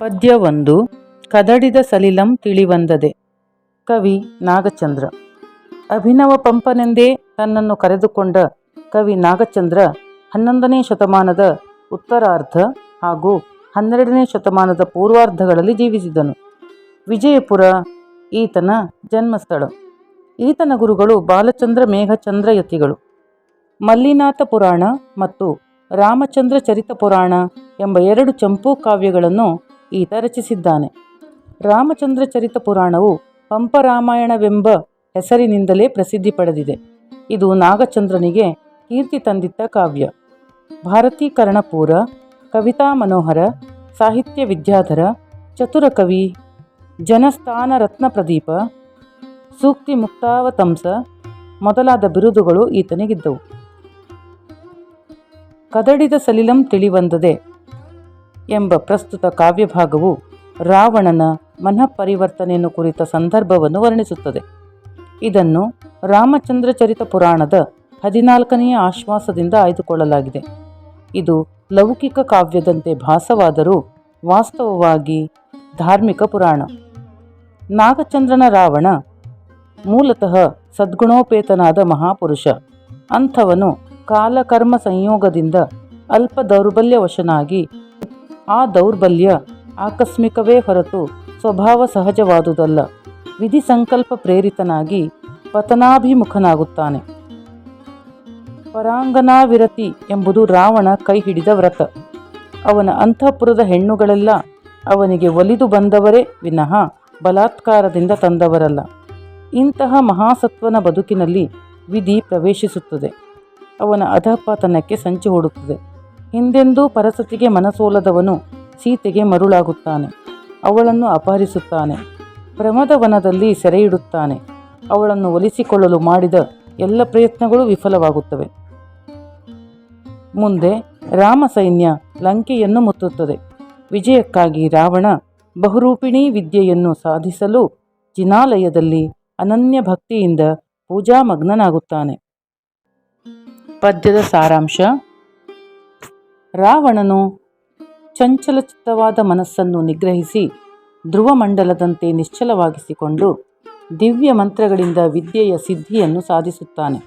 ಪದ್ಯ ಒಂದು ಕದಡಿದ ಸಲಿಲಂ ತಿಳಿವಂದದೆ. ಕವಿ ನಾಗಚಂದ್ರ. ಅಭಿನವ ಪಂಪನೆಂದೇ ತನ್ನನ್ನು ಕರೆದುಕೊಂಡ ಕವಿ ನಾಗಚಂದ್ರ ಹನ್ನೊಂದನೇ ಶತಮಾನದ ಉತ್ತರಾರ್ಧ ಹಾಗೂ ಹನ್ನೆರಡನೇ ಶತಮಾನದ ಪೂರ್ವಾರ್ಧಗಳಲ್ಲಿ ಜೀವಿಸಿದನು. ವಿಜಯಪುರ ಈತನ ಜನ್ಮಸ್ಥಳ. ಈತನ ಗುರುಗಳು ಬಾಲಚಂದ್ರ ಮೇಘಚಂದ್ರ ಯತಿಗಳು ಮಲ್ಲಿನಾಥ ಪುರಾಣ ಮತ್ತು ರಾಮಚಂದ್ರ ಚರಿತ ಪುರಾಣ ಎಂಬ ಎರಡು ಚಂಪೂ ಕಾವ್ಯಗಳನ್ನು ಈತ ರಚಿಸಿದ್ದಾನೆ. ರಾಮಚಂದ್ರ ಚರಿತ ಪುರಾಣವು ಪಂಪರಾಮಾಯಣವೆಂಬ ಹೆಸರಿನಿಂದಲೇ ಪ್ರಸಿದ್ಧಿ ಪಡೆದಿದೆ. ಇದು ನಾಗಚಂದ್ರನಿಗೆ ಕೀರ್ತಿ ತಂದಿದ್ದ ಕಾವ್ಯ. ಭಾರತೀಕರಣಪೂರ ಕವಿತಾ ಮನೋಹರ, ಸಾಹಿತ್ಯ ವಿದ್ಯಾಧರ, ಚತುರ ಕವಿ, ಜನಸ್ಥಾನ ರತ್ನ ಪ್ರದೀಪ, ಸೂಕ್ತಿ ಮುಕ್ತಾವತಂಸ ಮೊದಲಾದ ಬಿರುದುಗಳು ಈತನಿಗಿದ್ದವು. ಕದಡಿದ ಸಲಿಲಂ ತಿಳಿವಂದದೆ ಎಂಬ ಪ್ರಸ್ತುತ ಕಾವ್ಯಭಾಗವು ರಾವಣನ ಮನಃಪರಿವರ್ತನೆಯನ್ನು ಕುರಿತ ಸಂದರ್ಭವನ್ನು ವರ್ಣಿಸುತ್ತದೆ. ಇದನ್ನು ರಾಮಚಂದ್ರ ಚರಿತ ಪುರಾಣದ ಹದಿನಾಲ್ಕನೆಯ ಆಶ್ವಾಸದಿಂದ ಆಯ್ದುಕೊಳ್ಳಲಾಗಿದೆ. ಇದು ಲೌಕಿಕ ಕಾವ್ಯದಂತೆ ಭಾಸವಾದರೂ ವಾಸ್ತವವಾಗಿ ಧಾರ್ಮಿಕ ಪುರಾಣ. ನಾಗಚಂದ್ರನ ರಾವಣ ಮೂಲತಃ ಸದ್ಗುಣೋಪೇತನಾದ ಮಹಾಪುರುಷ. ಅಂಥವನು ಕಾಲಕರ್ಮ ಸಂಯೋಗದಿಂದ ಅಲ್ಪ ದೌರ್ಬಲ್ಯವಶನಾಗಿ ಆ ದೌರ್ಬಲ್ಯ ಆಕಸ್ಮಿಕವೇ ಹೊರತು ಸ್ವಭಾವ ಸಹಜವಾದುದಲ್ಲ. ವಿಧಿ ಸಂಕಲ್ಪ ಪ್ರೇರಿತನಾಗಿ ಪತನಾಭಿಮುಖನಾಗುತ್ತಾನೆ. ಪರಾಂಗನಾವಿರತಿ ಎಂಬುದು ರಾವಣ ಕೈ ಹಿಡಿದ ವ್ರತ. ಅವನ ಅಂತಃಪುರದ ಹೆಣ್ಣುಗಳೆಲ್ಲ ಅವನಿಗೆ ಒಲಿದು ಬಂದವರೇ ವಿನಃ ಬಲಾತ್ಕಾರದಿಂದ ತಂದವರಲ್ಲ. ಇಂತಹ ಮಹಾಸತ್ವನ ಬದುಕಿನಲ್ಲಿ ವಿಧಿ ಪ್ರವೇಶಿಸುತ್ತದೆ. ಅವನ ಅಧಃಪತನಕ್ಕೆ ಸಂಚು ಹೂಡುತ್ತದೆ. ಹಿಂದೆಂದೂ ಪರಸತಿಗೆ ಮನಸೋಲದವನು ಸೀತೆಗೆ ಮರುಳಾಗುತ್ತಾನೆ. ಅವಳನ್ನು ಅಪಹರಿಸುತ್ತಾನೆ. ಪ್ರಮದವನದಲ್ಲಿ ಸೆರೆಯಿಡುತ್ತಾನೆ. ಅವಳನ್ನು ಒಲಿಸಿಕೊಳ್ಳಲು ಮಾಡಿದ ಎಲ್ಲ ಪ್ರಯತ್ನಗಳು ವಿಫಲವಾಗುತ್ತವೆ. ಮುಂದೆ ರಾಮ ಸೈನ್ಯ ಲಂಕೆಯನ್ನು ಮುತ್ತುತ್ತದೆ. ವಿಜಯಕ್ಕಾಗಿ ರಾವಣ ಬಹುರೂಪಿಣಿ ವಿದ್ಯೆಯನ್ನು ಸಾಧಿಸಲು ಜಿನಾಲಯದಲ್ಲಿ ಅನನ್ಯ ಭಕ್ತಿಯಿಂದ ಪೂಜಾಮಗ್ನನಾಗುತ್ತಾನೆ. ಪದ್ಯದ ಸಾರಾಂಶ ರಾವಣನು ಚಂಚಲಚಿತ್ತವಾದ ಮನಸ್ಸನ್ನು ನಿಗ್ರಹಿಸಿ ಧ್ರುವಮಂಡಲದಂತೆ ನಿಶ್ಚಲವಾಗಿಸಿಕೊಂಡು ದಿವ್ಯ ಮಂತ್ರಗಳಿಂದ ವಿದ್ಯೆಯ ಸಿದ್ಧಿಯನ್ನು ಸಾಧಿಸುತ್ತಾನೆ.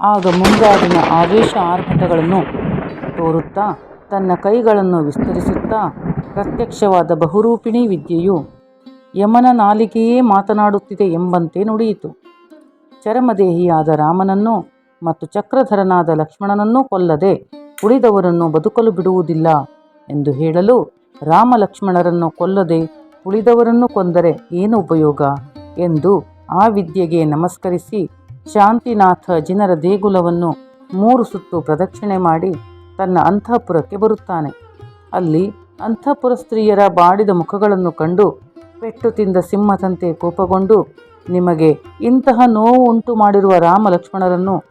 ಆಗ ಮುಂಗಾಡಿನ ಆವೇಶ ಆರ್ಭಟಗಳನ್ನು ತೋರುತ್ತಾ, ತನ್ನ ಕೈಗಳನ್ನು ವಿಸ್ತರಿಸುತ್ತಾ, ಪ್ರತ್ಯಕ್ಷವಾದ ಬಹುರೂಪಿಣಿ ವಿದ್ಯೆಯು ಯಮನ ನಾಲಿಗೆಯೇ ಮಾತನಾಡುತ್ತಿದೆ ಎಂಬಂತೆ ನುಡಿಯಿತು. ಚರಮದೇಹಿಯಾದ ರಾಮನನ್ನು ಮತ್ತು ಚಕ್ರಧರನಾದ ಲಕ್ಷ್ಮಣನನ್ನೂ ಕೊಲ್ಲದೆ ಉಳಿದವರನ್ನು ಬದುಕಲು ಬಿಡುವುದಿಲ್ಲ ಎಂದು ಹೇಳಲು ರಾಮ ಲಕ್ಷ್ಮಣರನ್ನು ಕೊಲ್ಲದೆ ಉಳಿದವರನ್ನು ಕೊಂದರೆ ಏನು ಉಪಯೋಗ ಎಂದು ಆ ವಿದ್ಯೆಗೆ ನಮಸ್ಕರಿಸಿ ಶಾಂತಿನಾಥ ಜಿನರ ದೇಗುಲವನ್ನು ಮೂರು ಸುತ್ತು ಪ್ರದಕ್ಷಿಣೆ ಮಾಡಿ ತನ್ನ ಅಂತಃಪುರಕ್ಕೆ ಬರುತ್ತಾನೆ. ಅಲ್ಲಿ ಅಂತಃಪುರ ಸ್ತ್ರೀಯರ ಬಾಡಿದ ಮುಖಗಳನ್ನು ಕಂಡು ಪೆಟ್ಟು ತಿಂದ ಸಿಂಹದಂತೆ ಕೋಪಗೊಂಡು ನಿಮಗೆ ಇಂತಹ ನೋವು ಉಂಟು ಮಾಡಿರುವ ರಾಮ ಲಕ್ಷ್ಮಣರನ್ನು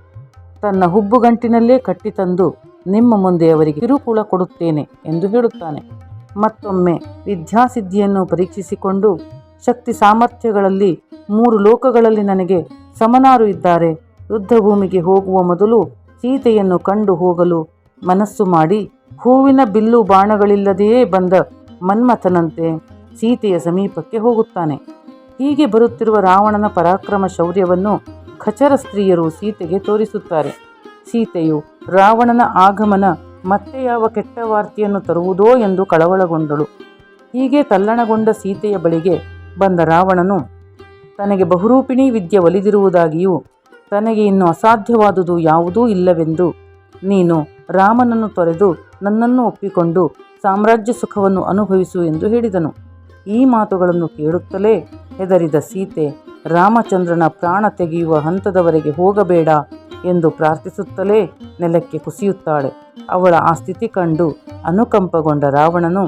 ತನ್ನ ಹುಬ್ಬುಗಂಟಿನಲ್ಲೇ ಕಟ್ಟಿತಂದು ನಿಮ್ಮ ಮುಂದೆ ಅವರಿಗೆ ಕಿರುಕುಳ ಕೊಡುತ್ತೇನೆ ಎಂದು ಹೇಳುತ್ತಾನೆ. ಮತ್ತೊಮ್ಮೆ ವಿದ್ಯಾಸಿದ್ಧಿಯನ್ನು ಪರೀಕ್ಷಿಸಿಕೊಂಡು ಶಕ್ತಿ ಸಾಮರ್ಥ್ಯಗಳಲ್ಲಿ ಮೂರು ಲೋಕಗಳಲ್ಲಿ ನನಗೆ ಸಮನಾರು ಇದ್ದಾರೆ. ಯುದ್ಧಭೂಮಿಗೆ ಹೋಗುವ ಮೊದಲು ಸೀತೆಯನ್ನು ಕಂಡು ಹೋಗಲು ಮನಸ್ಸು ಮಾಡಿ ಹೂವಿನ ಬಿಲ್ಲು ಬಾಣಗಳಿಲ್ಲದೆಯೇ ಬಂದ ಮನ್ಮಥನಂತೆ ಸೀತೆಯ ಸಮೀಪಕ್ಕೆ ಹೋಗುತ್ತಾನೆ. ಹೀಗೆ ಬರುತ್ತಿರುವ ರಾವಣನ ಪರಾಕ್ರಮ ಶೌರ್ಯವನ್ನು ಖಚರ ಸ್ತ್ರೀಯರು ಸೀತೆಗೆ ತೋರಿಸುತ್ತಾರೆ. ಸೀತೆಯು ರಾವಣನ ಆಗಮನ ಮತ್ತೆ ಯಾವ ಕೆಟ್ಟ ವಾರ್ತೆಯನ್ನು ತರುವುದೋ ಎಂದು ಕಳವಳಗೊಂಡಳು. ಹೀಗೆ ತಲ್ಲಣಗೊಂಡ ಸೀತೆಯ ಬಳಿಗೆ ಬಂದ ರಾವಣನು, ತನಗೆ ಬಹುರೂಪಿಣಿ ವಿದ್ಯೆ ಒಲಿದಿರುವುದಾಗಿಯೂ, ತನಗೆ ಇನ್ನು ಅಸಾಧ್ಯವಾದುದು ಯಾವುದೂ ಇಲ್ಲವೆಂದು ನೀನು ರಾಮನನ್ನು ತೊರೆದು ನನ್ನನ್ನು ಒಪ್ಪಿಕೊಂಡು ಸಾಮ್ರಾಜ್ಯ ಸುಖವನ್ನು ಅನುಭವಿಸು ಎಂದು ಹೇಳಿದನು. ಈ ಮಾತುಗಳನ್ನು ಕೇಳುತ್ತಲೇ ಹೆದರಿದ ಸೀತೆ ರಾಮಚಂದ್ರನ ಪ್ರಾಣ ತೆಗೆಯುವ ಹಂತದವರೆಗೆ ಹೋಗಬೇಡ ಎಂದು ಪ್ರಾರ್ಥಿಸುತ್ತಲೇ ನೆಲಕ್ಕೆ ಕುಸಿಯುತ್ತಾಳೆ. ಅವಳ ಆ ಸ್ಥಿತಿ ಕಂಡು ಅನುಕಂಪಗೊಂಡ ರಾವಣನು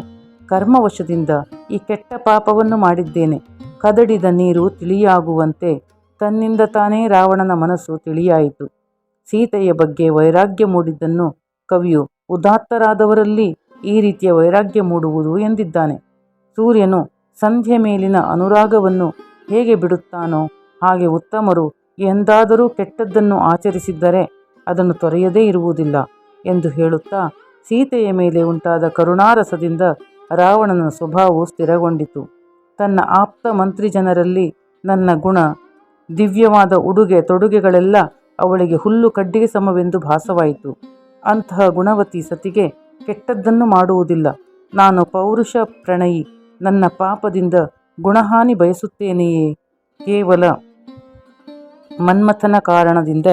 ಕರ್ಮವಶದಿಂದ ಈ ಕೆಟ್ಟ ಪಾಪವನ್ನು ಮಾಡಿದ್ದೇನೆ. ಕದಡಿದ ನೀರು ತಿಳಿಯಾಗುವಂತೆ ತನ್ನಿಂದ ತಾನೇ ರಾವಣನ ಮನಸ್ಸು ತಿಳಿಯಾಯಿತು. ಸೀತೆಯ ಬಗ್ಗೆ ವೈರಾಗ್ಯ ಮೂಡಿದ್ದನ್ನು ಕವಿಯು ಉದಾತ್ತರಾದವರಲ್ಲಿ ಈ ರೀತಿಯ ವೈರಾಗ್ಯ ಮೂಡುವುದು ಎಂದಿದ್ದಾನೆ. ಸೂರ್ಯನು ಸಂಧ್ಯೆ ಮೇಲಿನ ಅನುರಾಗವನ್ನು ಹೇಗೆ ಬಿಡುತ್ತಾನೋ ಹಾಗೆ ಉತ್ತಮರು ಎಂದಾದರೂ ಕೆಟ್ಟದ್ದನ್ನು ಆಚರಿಸಿದ್ದರೆ ಅದನ್ನು ತೊರೆಯದೇ ಇರುವುದಿಲ್ಲ ಎಂದು ಹೇಳುತ್ತಾ ಸೀತೆಯ ಮೇಲೆ ಉಂಟಾದ ಕರುಣಾರಸದಿಂದ ರಾವಣನ ಸ್ವಭಾವವು ಸ್ಥಿರಗೊಂಡಿತು. ತನ್ನ ಆಪ್ತ ಮಂತ್ರಿ ಜನರಲ್ಲಿ ನನ್ನ ಗುಣ, ದಿವ್ಯವಾದ ಉಡುಗೆ ತೊಡುಗೆಗಳೆಲ್ಲ ಅವಳಿಗೆ ಹುಲ್ಲು ಕಡ್ಡಿಗೆ ಸಮವೆಂದು ಭಾಸವಾಯಿತು. ಅಂತಹ ಗುಣವತಿ ಸತಿಗೆ ಕೆಟ್ಟದ್ದನ್ನು ಮಾಡುವುದಿಲ್ಲ. ನಾನು ಪೌರುಷ ಪ್ರಣಯಿ, ನನ್ನ ಪಾಪದಿಂದ ಗುಣಹಾನಿ ಬಯಸುತ್ತೇನೆಯೇ? ಕೇವಲ ಮನ್ಮಥನ ಕಾರಣದಿಂದ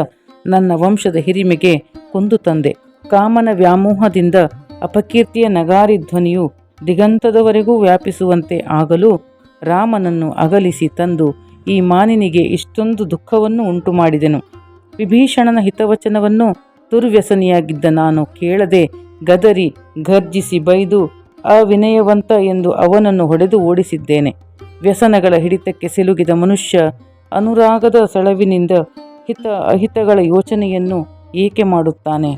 ನನ್ನ ವಂಶದ ಹಿರಿಮೆಗೆ ಕುಂದು ತಂದೆ. ಕಾಮನ ವ್ಯಾಮೋಹದಿಂದ ಅಪಕೀರ್ತಿಯ ನಗಾರಿ ಧ್ವನಿಯು ದಿಗಂತದವರೆಗೂ ವ್ಯಾಪಿಸುವಂತೆ ಆಗಲು ರಾಮನನ್ನು ಅಗಲಿಸಿ ತಂದು ಈ ಮಾನಿನಿಗೆ ಇಷ್ಟೊಂದು ದುಃಖವನ್ನು ಉಂಟು ಮಾಡಿದೆನು ವಿಭೀಷಣನ ಹಿತವಚನವನ್ನು ದುರ್ವ್ಯಸನಿಯಾಗಿದ್ದ ನಾನು ಕೇಳದೆ ಗದರಿ ಗರ್ಜಿಸಿ ಬೈದು ಅವಿನಯವಂತ ಎಂದು ಅವನನ್ನು ಹೊಡೆದು ಓಡಿಸಿದ್ದೇನೆ. ವ್ಯಸನಗಳ ಹಿಡಿತಕ್ಕೆ ಸಿಲುಕಿದ ಮನುಷ್ಯ ಅನುರಾಗದ ಸೆಳವಿನಿಂದ ಹಿತ ಅಹಿತಗಳ ಯೋಚನೆಯನ್ನು ಏಕೆ ಮಾಡುತ್ತಾನೆ?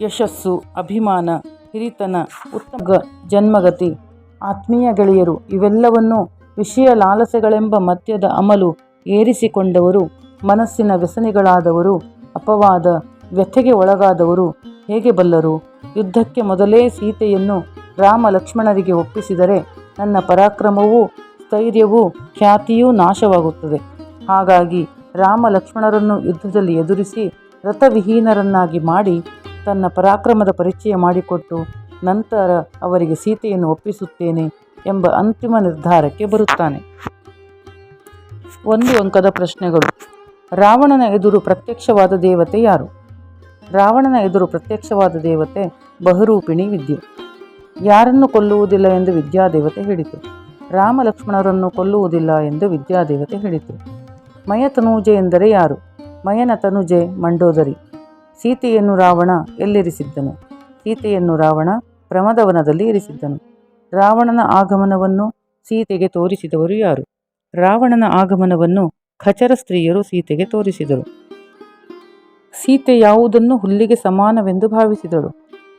ಯಶಸ್ಸು, ಅಭಿಮಾನ, ಹಿರಿತನ, ಉತ್ತಮ ಜನ್ಮಗತಿ, ಆತ್ಮೀಯ ಗೆಳೆಯರು ಇವೆಲ್ಲವನ್ನು ವಿಷಯ ಲಾಲಸೆಗಳೆಂಬ ಮದ್ಯದ ಅಮಲು ಏರಿಸಿಕೊಂಡವರು, ಮನಸ್ಸಿನ ವ್ಯಸನಿಗಳಾದವರು, ಅಪವಾದ ವ್ಯಥೆಗೆ ಒಳಗಾದವರು ಹೇಗೆ ಬಲ್ಲರು? ಯುದ್ಧಕ್ಕೆ ಮೊದಲೇ ಸೀತೆಯನ್ನು ರಾಮ ಲಕ್ಷ್ಮಣರಿಗೆ ಒಪ್ಪಿಸಿದರೆ ನನ್ನ ಪರಾಕ್ರಮವೂ ಸ್ಥೈರ್ಯವೂ ಖ್ಯಾತಿಯೂ ನಾಶವಾಗುತ್ತದೆ. ಹಾಗಾಗಿ ರಾಮ ಲಕ್ಷ್ಮಣರನ್ನು ಯುದ್ಧದಲ್ಲಿ ಎದುರಿಸಿ ರಥವಿಹೀನರನ್ನಾಗಿ ಮಾಡಿ ತನ್ನ ಪರಾಕ್ರಮದ ಪರಿಚಯ ಮಾಡಿಕೊಟ್ಟು ನಂತರ ಅವರಿಗೆ ಸೀತೆಯನ್ನು ಒಪ್ಪಿಸುತ್ತೇನೆ ಎಂಬ ಅಂತಿಮ ನಿರ್ಧಾರಕ್ಕೆ ಬರುತ್ತಾನೆ. ಒಂದು ಅಂಕದ ಪ್ರಶ್ನೆಗಳು. ರಾವಣನ ಎದುರು ಪ್ರತ್ಯಕ್ಷವಾದ ದೇವತೆ ಯಾರು? ರಾವಣನ ಎದುರು ಪ್ರತ್ಯಕ್ಷವಾದ ದೇವತೆ ಬಹುರೂಪಿಣಿ ವಿದ್ಯೆ. ಯಾರನ್ನು ಕೊಲ್ಲುವುದಿಲ್ಲ ಎಂದು ವಿದ್ಯಾದೇವತೆ ಹೇಳಿತು. ರಾಮ ಲಕ್ಷ್ಮಣರನ್ನು ಕೊಲ್ಲುವುದಿಲ್ಲ ಎಂದು ವಿದ್ಯಾದೇವತೆ ಹೇಳಿತು. ಮಯ ತನೂಜೆ ಎಂದರೆ ಯಾರು? ಮಯನ ತನುಜೆ ಮಂಡೋದರಿ. ಸೀತೆಯನ್ನು ರಾವಣ ಎಲ್ಲಿರಿಸಿದ್ದನು. ಸೀತೆಯನ್ನು ರಾವಣ ಪ್ರಮದವನದಲ್ಲಿ ಇರಿಸಿದ್ದನು. ರಾವಣನ ಆಗಮನವನ್ನು ಸೀತೆಗೆ ತೋರಿಸಿದವರು ಯಾರು? ರಾವಣನ ಆಗಮನವನ್ನು ಖಚರ ಸ್ತ್ರೀಯರು ಸೀತೆಗೆ ತೋರಿಸಿದರು. ಸೀತೆ ಯಾವುದನ್ನು ಹುಲ್ಲಿಗೆ ಸಮಾನವೆಂದು ಭಾವಿಸಿದಳು.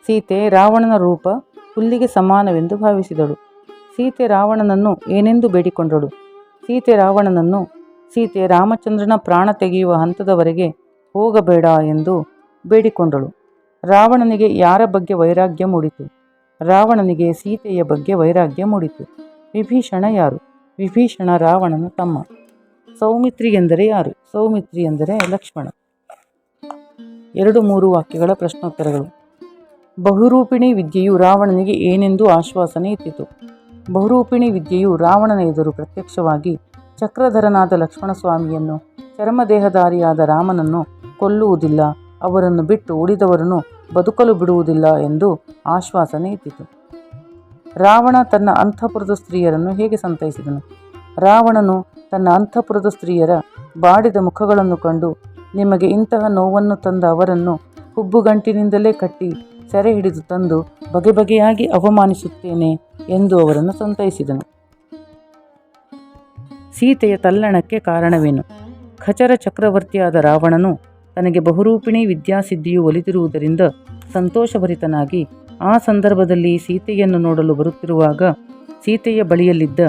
ಸೀತೆ ರಾವಣನ ರೂಪ ಹುಲ್ಲಿಗೆ ಸಮಾನವೆಂದು ಭಾವಿಸಿದಳು. ಸೀತೆ ರಾವಣನನ್ನು ಏನೆಂದು ಬೇಡಿಕೊಂಡಳು? ಸೀತೆ ರಾವಣನನ್ನು ಸೀತೆ ರಾಮಚಂದ್ರನ ಪ್ರಾಣ ತೆಗೆಯುವ ಹಂತದವರೆಗೆ ಹೋಗಬೇಡ ಎಂದು ಬೇಡಿಕೊಂಡಳು. ರಾವಣನಿಗೆ ಯಾರ ಬಗ್ಗೆ ವೈರಾಗ್ಯ ಮೂಡಿತು? ರಾವಣನಿಗೆ ಸೀತೆಯ ಬಗ್ಗೆ ವೈರಾಗ್ಯ ಮೂಡಿತು. ವಿಭೀಷಣ ಯಾರು? ವಿಭೀಷಣ ರಾವಣನ ತಮ್ಮ. ಸೌಮಿತ್ರಿ ಎಂದರೆ ಯಾರು? ಸೌಮಿತ್ರಿ ಎಂದರೆ ಲಕ್ಷ್ಮಣ. ಎರಡು ಮೂರು ವಾಕ್ಯಗಳ ಪ್ರಶ್ನೋತ್ತರಗಳು. ಬಹುರೂಪಿಣಿ ವಿದ್ಯೆಯು ರಾವಣನಿಗೆ ಏನೆಂದು ಆಶ್ವಾಸನೆ ಇತ್ತಿತು ಬಹುರೂಪಿಣಿ ವಿದ್ಯೆಯು ರಾವಣನ ಎದುರು ಪ್ರತ್ಯಕ್ಷವಾಗಿ ಚಕ್ರಧರನಾದ ಲಕ್ಷ್ಮಣಸ್ವಾಮಿಯನ್ನು ಚರ್ಮದೇಹಧಾರಿಯಾದ ರಾಮನನ್ನು ಕೊಲ್ಲುವುದಿಲ್ಲ, ಅವರನ್ನು ಬಿಟ್ಟು ಉಳಿದವರನ್ನು ಬದುಕಲು ಬಿಡುವುದಿಲ್ಲ ಎಂದು ಆಶ್ವಾಸನೆ ಇದ್ದಿತು ರಾವಣ ತನ್ನ ಅಂತಃಪುರದ ಸ್ತ್ರೀಯರನ್ನು ಹೇಗೆ ಸಂತೈಸಿದನು? ರಾವಣನು ತನ್ನ ಅಂತಃಪುರದ ಸ್ತ್ರೀಯರ ಬಾಡಿದ ಮುಖಗಳನ್ನು ಕಂಡು, ನಿಮಗೆ ಇಂತಹ ನೋವನ್ನು ತಂದ ಅವರನ್ನು ಹುಬ್ಬುಗಂಟಿನಿಂದಲೇ ಕಟ್ಟಿ ಸೆರೆ ಹಿಡಿದು ತಂದು ಬಗೆ ಬಗೆಯಾಗಿ ಅವಮಾನಿಸುತ್ತೇನೆ ಎಂದು ಅವರನ್ನು ಸಂತೈಸಿದನು. ಸೀತೆಯ ತಲ್ಲಣಕ್ಕೆ ಕಾರಣವೇನು? ಖಚರ ಚಕ್ರವರ್ತಿಯಾದ ರಾವಣನು ತನಗೆ ಬಹುರೂಪಿಣಿ ವಿದ್ಯಾಸಿದ್ಧಿಯು ಒಲಿದಿರುವುದರಿಂದ ಸಂತೋಷಭರಿತನಾಗಿ ಆ ಸಂದರ್ಭದಲ್ಲಿ ಸೀತೆಯನ್ನು ನೋಡಲು ಬರುತ್ತಿರುವಾಗ ಸೀತೆಯ ಬಳಿಯಲ್ಲಿದ್ದ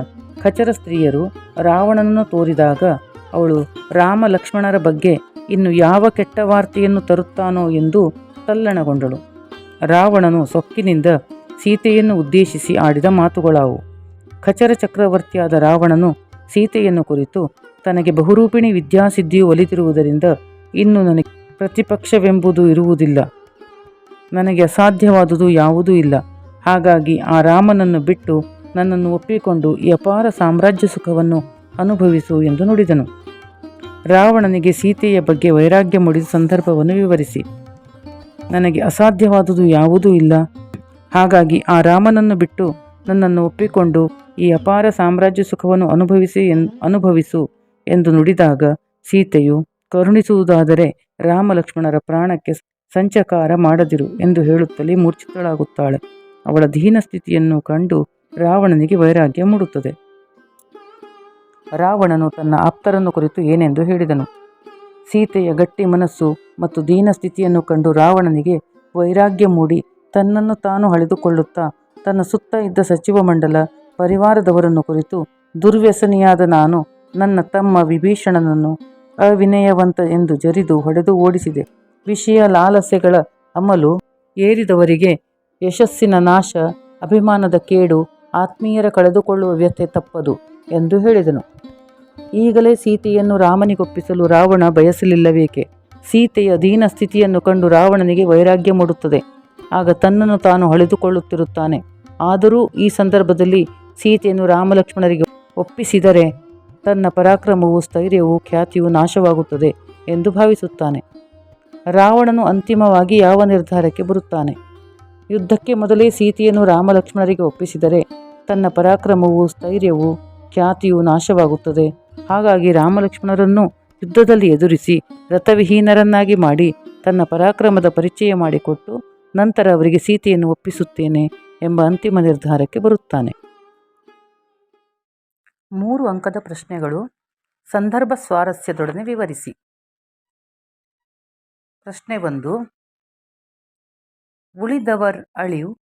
ಖಚರ ಸ್ತ್ರೀಯರು ರಾವಣನನ್ನು ತೋರಿದಾಗ ಅವಳು ರಾಮ ಲಕ್ಷ್ಮಣರ ಬಗ್ಗೆ ಇನ್ನು ಯಾವ ಕೆಟ್ಟ ವಾರ್ತೆಯನ್ನು ತರುತ್ತಾನೋ ಎಂದು ತಲ್ಲಣಗೊಂಡಳು. ರಾವಣನು ಸೊಕ್ಕಿನಿಂದ ಸೀತೆಯನ್ನು ಉದ್ದೇಶಿಸಿ ಆಡಿದ ಮಾತುಗಳಾವು. ಖಚರ ಚಕ್ರವರ್ತಿಯಾದ ರಾವಣನು ಸೀತೆಯನ್ನು ಕುರಿತು ತನಗೆ ಬಹುರೂಪಿಣಿ ವಿದ್ಯಾಸಿದ್ಧಿಯು ಒಲಿದಿರುವುದರಿಂದ ಇನ್ನು ನನಗೆ ಪ್ರತಿಪಕ್ಷವೆಂಬುದು ಇರುವುದಿಲ್ಲ. ನನಗೆ ಅಸಾಧ್ಯವಾದುದು ಯಾವುದೂ ಇಲ್ಲ. ಹಾಗಾಗಿ ಆ ರಾಮನನ್ನು ಬಿಟ್ಟು ನನ್ನನ್ನು ಒಪ್ಪಿಕೊಂಡು ಈ ಅಪಾರ ಸಾಮ್ರಾಜ್ಯ ಸುಖವನ್ನು ಅನುಭವಿಸು ಎಂದು ನುಡಿದನು. ರಾವಣನಿಗೆ ಸೀತೆಯ ಬಗ್ಗೆ ವೈರಾಗ್ಯ ಮೂಡಿದ ಸಂದರ್ಭವನ್ನು ವಿವರಿಸಿ. ನನಗೆ ಅಸಾಧ್ಯವಾದುದು ಯಾವುದೂ ಇಲ್ಲ. ಹಾಗಾಗಿ ಆ ರಾಮನನ್ನು ಬಿಟ್ಟು ನನ್ನನ್ನು ಒಪ್ಪಿಕೊಂಡು ಈ ಅಪಾರ ಸಾಮ್ರಾಜ್ಯ ಸುಖವನ್ನು ಅನುಭವಿಸಿ ಎನ್, ಅನುಭವಿಸು ಎಂದು ನುಡಿದಾಗ ಸೀತೆಯು ಕರುಣಿಸುವುದಾದರೆ ರಾಮಲಕ್ಷ್ಮಣರ ಪ್ರಾಣಕ್ಕೆ ಸಂಚಕಾರ ಮಾಡದಿರು ಎಂದು ಹೇಳುತ್ತಲೇ ಮೂರ್ಛಿತಳಾಗುತ್ತಾಳೆ. ಅವಳ ದೀನ ಸ್ಥಿತಿಯನ್ನು ಕಂಡು ರಾವಣನಿಗೆ ವೈರಾಗ್ಯ ಮೂಡುತ್ತದೆ. ರಾವಣನು ತನ್ನ ಆಪ್ತರನ್ನು ಕುರಿತು ಏನೆಂದು ಹೇಳಿದನು. ಸೀತೆಯ ಗಟ್ಟಿ ಮನಸ್ಸು ಮತ್ತು ದೀನ ಸ್ಥಿತಿಯನ್ನು ಕಂಡು ರಾವಣನಿಗೆ ವೈರಾಗ್ಯ ಮೂಡಿ ತನ್ನನ್ನು ತಾನು ಅಳೆದುಕೊಳ್ಳುತ್ತಾ ತನ್ನ ಸುತ್ತ ಇದ್ದ ಸಚಿವ ಮಂಡಲ ಪರಿವಾರದವರನ್ನು ಕುರಿತು ದುರ್ವ್ಯಸನಿಯಾದ ನಾನು ನನ್ನ ತಮ್ಮ ವಿಭೀಷಣನನ್ನು ಅವಿನಯವಂತ ಎಂದು ಜರಿದು ಹೊಡೆದು ಓಡಿಸಿದೆ. ವಿಷಯ ಲಾಲಸೆಗಳ ಅಮಲು ಏರಿದವರಿಗೆ ಯಶಸ್ಸಿನ ನಾಶ, ಅಭಿಮಾನದ ಕೇಡು, ಆತ್ಮೀಯರ ಕಳೆದುಕೊಳ್ಳುವ ವ್ಯಥೆ ತಪ್ಪದು ಎಂದು ಹೇಳಿದನು. ಈಗಲೇ ಸೀತೆಯನ್ನು ರಾಮನಿಗೊಪ್ಪಿಸಲು ರಾವಣ ಬಯಸಲಿಲ್ಲವೇಕೆ? ಸೀತೆಯ ದೀನ ಸ್ಥಿತಿಯನ್ನು ಕಂಡು ರಾವಣನಿಗೆ ವೈರಾಗ್ಯ ಮೂಡುತ್ತದೆ. ಆಗ ತನ್ನನ್ನು ತಾನು ಅಳೆದುಕೊಳ್ಳುತ್ತಿರುತ್ತಾನೆ. ಆದರೂ ಈ ಸಂದರ್ಭದಲ್ಲಿ ಸೀತೆಯನ್ನು ರಾಮಲಕ್ಷ್ಮಣರಿಗೆ ಒಪ್ಪಿಸಿದರೆ ತನ್ನ ಪರಾಕ್ರಮವು ಸ್ಥೈರ್ಯವು ಖ್ಯಾತಿಯು ನಾಶವಾಗುತ್ತದೆ ಎಂದು ಭಾವಿಸುತ್ತಾನೆ. ರಾವಣನು ಅಂತಿಮವಾಗಿ ಯಾವ ನಿರ್ಧಾರಕ್ಕೆ ಬರುತ್ತಾನೆ? ಯುದ್ಧಕ್ಕೆ ಮೊದಲೇ ಸೀತೆಯನ್ನು ರಾಮಲಕ್ಷ್ಮಣರಿಗೆ ಒಪ್ಪಿಸಿದರೆ ತನ್ನ ಪರಾಕ್ರಮವು ಸ್ಥೈರ್ಯವು ಖ್ಯಾತಿಯು ನಾಶವಾಗುತ್ತದೆ. ಹಾಗಾಗಿ ರಾಮಲಕ್ಷ್ಮಣರನ್ನು ಯುದ್ಧದಲ್ಲಿ ಎದುರಿಸಿ ರಥವಿಹೀನರನ್ನಾಗಿ ಮಾಡಿ ತನ್ನ ಪರಾಕ್ರಮದ ಪರಿಚಯ ಮಾಡಿಕೊಟ್ಟು ನಂತರ ಅವರಿಗೆ ಸೀತೆಯನ್ನು ಒಪ್ಪಿಸುತ್ತೇನೆ ಎಂಬ ಅಂತಿಮ ನಿರ್ಧಾರಕ್ಕೆ ಬರುತ್ತಾನೆ. ಮೂರು ಅಂಕದ ಪ್ರಶ್ನೆಗಳು ಸಂದರ್ಭ ಸ್ವಾರಸ್ಯದೊಡನೆ ವಿವರಿಸಿ. ಪ್ರಶ್ನೆ ಒಂದು, ಉಳಿದವರ್ ಅಳಿವು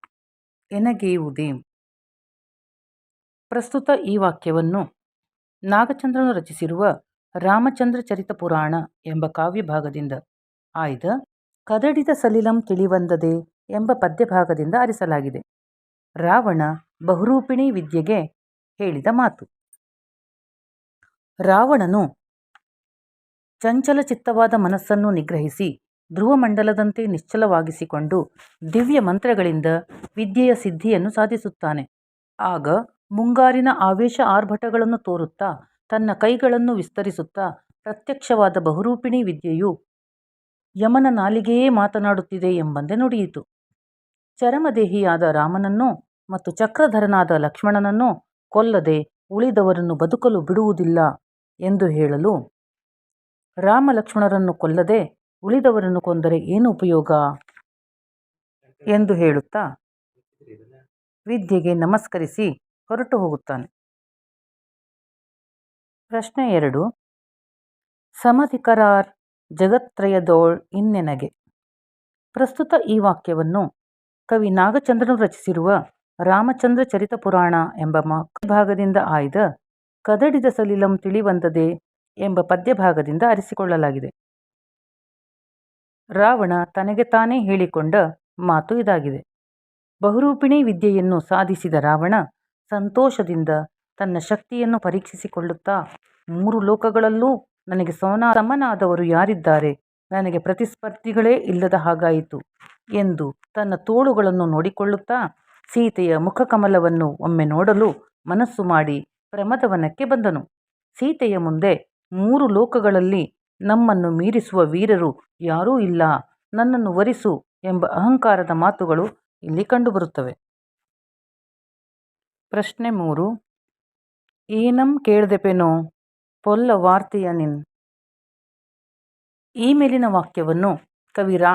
ಎನಗೆಯುವುದೇ? ಪ್ರಸ್ತುತ ಈ ವಾಕ್ಯವನ್ನು ನಾಗಚಂದ್ರನು ರಚಿಸಿರುವ ರಾಮಚಂದ್ರ ಚರಿತ ಪುರಾಣ ಎಂಬ ಕಾವ್ಯಭಾಗದಿಂದ. ಆಯ್ದ, ಕದಡಿದ ಸಲಿಲಂ ತಿಳಿವಂದದೆ ಎಂಬ ಪದ್ಯಭಾಗದಿಂದ ಆರಿಸಲಾಗಿದೆ ರಾವಣ ಬಹುರೂಪಿಣಿ ವಿದ್ಯೆಗೆ ಹೇಳಿದ ಮಾತು. ರಾವಣನು ಚಂಚಲ ಚಿತ್ತವಾದ ಮನಸ್ಸನ್ನು ನಿಗ್ರಹಿಸಿ ಧ್ರುವಮಂಡಲದಂತೆ ನಿಶ್ಚಲವಾಗಿಸಿಕೊಂಡು ದಿವ್ಯ ಮಂತ್ರಗಳಿಂದ ವಿದ್ಯೆಯ ಸಿದ್ಧಿಯನ್ನು ಸಾಧಿಸುತ್ತಾನೆ. ಆಗ ಮುಂಗಾರಿನ ಆವೇಶ ಆರ್ಭಟಗಳನ್ನು ತೋರುತ್ತಾ, ತನ್ನ ಕೈಗಳನ್ನು ವಿಸ್ತರಿಸುತ್ತಾ, ಪ್ರತ್ಯಕ್ಷವಾದ ಬಹುರೂಪಿಣಿ ವಿದ್ಯೆಯು ಯಮನ ನಾಲಿಗೆಯೇ ಮಾತನಾಡುತ್ತಿದೆ ಎಂಬಂತೆ ನುಡಿಯಿತು. ಚರಮದೇಹಿಯಾದ ರಾಮನನ್ನು ಮತ್ತು ಚಕ್ರಧರನಾದ ಲಕ್ಷ್ಮಣನನ್ನು ಕೊಲ್ಲದೆ ಉಳಿದವರನ್ನು ಬದುಕಲು ಬಿಡುವುದಿಲ್ಲ ಎಂದು ಹೇಳಲು ರಾಮ ಲಕ್ಷ್ಮಣರನ್ನು ಕೊಲ್ಲದೆ ಉಳಿದವರನ್ನು ಕೊಂದರೆ ಏನು ಉಪಯೋಗ? ಎಂದು ಹೇಳುತ್ತಾ ವಿದ್ಯೆಗೆ ನಮಸ್ಕರಿಸಿ. ಹೊರಟು ಹೋಗುತ್ತಾನೆ. ಪ್ರಶ್ನೆ ಎರಡು. ಸಮಧಿಕರಾರ್ ಜಗತ್ರಯದೋಳ್ ಇನ್ನೆನಗೆ? ಪ್ರಸ್ತುತ ಈ ವಾಕ್ಯವನ್ನು ಕವಿ ನಾಗಚಂದ್ರನು ರಚಿಸಿರುವ ರಾಮಚಂದ್ರ ಚರಿತ ಪುರಾಣ ಎಂಬ ಭಾಗದಿಂದ ಆಯ್ದ ಕದಡಿದ ಸಲಿಲಂ ತಿಳಿವಂದದೆ ಎಂಬ ಪದ್ಯಭಾಗದಿಂದ ಅರಿಸಿಕೊಳ್ಳಲಾಗಿದೆ. ರಾವಣ ತನಗೆ ತಾನೇ ಹೇಳಿಕೊಂಡ ಮಾತು ಇದಾಗಿದೆ. ಬಹುರೂಪಿಣಿ ವಿದ್ಯೆಯನ್ನು ಸಾಧಿಸಿದ ರಾವಣ ಸಂತೋಷದಿಂದ ತನ್ನ ಶಕ್ತಿಯನ್ನು ಪರೀಕ್ಷಿಸಿಕೊಳ್ಳುತ್ತಾ, ಮೂರು ಲೋಕಗಳಲ್ಲೂ ನನಗೆ ಸೋನಾ ಸಮನಾದವರು ಯಾರಿದ್ದಾರೆ? ನನಗೆ ಪ್ರತಿಸ್ಪರ್ಧಿಗಳೇ ಇಲ್ಲದ ಹಾಗಾಯಿತು ಎಂದು ತನ್ನ ತೋಳುಗಳನ್ನು ನೋಡಿಕೊಳ್ಳುತ್ತಾ, ಸೀತೆಯ ಮುಖಕಮಲವನ್ನು ಒಮ್ಮೆ ನೋಡಲು ಮನಸ್ಸು ಮಾಡಿ ಪ್ರಮದವನಕ್ಕೆ ಬಂದನು. ಸೀತೆಯ ಮುಂದೆ ಮೂರು ಲೋಕಗಳಲ್ಲಿ ನಮ್ಮನ್ನು ಮೀರಿಸುವ ವೀರರು ಯಾರೂ ಇಲ್ಲ, ನನ್ನನ್ನು ವರಿಸು ಎಂಬ ಅಹಂಕಾರದ ಮಾತುಗಳು ಇಲ್ಲಿ ಕಂಡುಬರುತ್ತವೆ. ಪ್ರಶ್ನೆ ಮೂರು. ಏನಂ ಕೇಳ್ದೆಪೆನೋ ಪೊಲ್ಲ ವಾರ್ತೆಯ ನಿನ್. ಈ ಮೇಲಿನ ವಾಕ್ಯವನ್ನು ಕವಿ ರಾ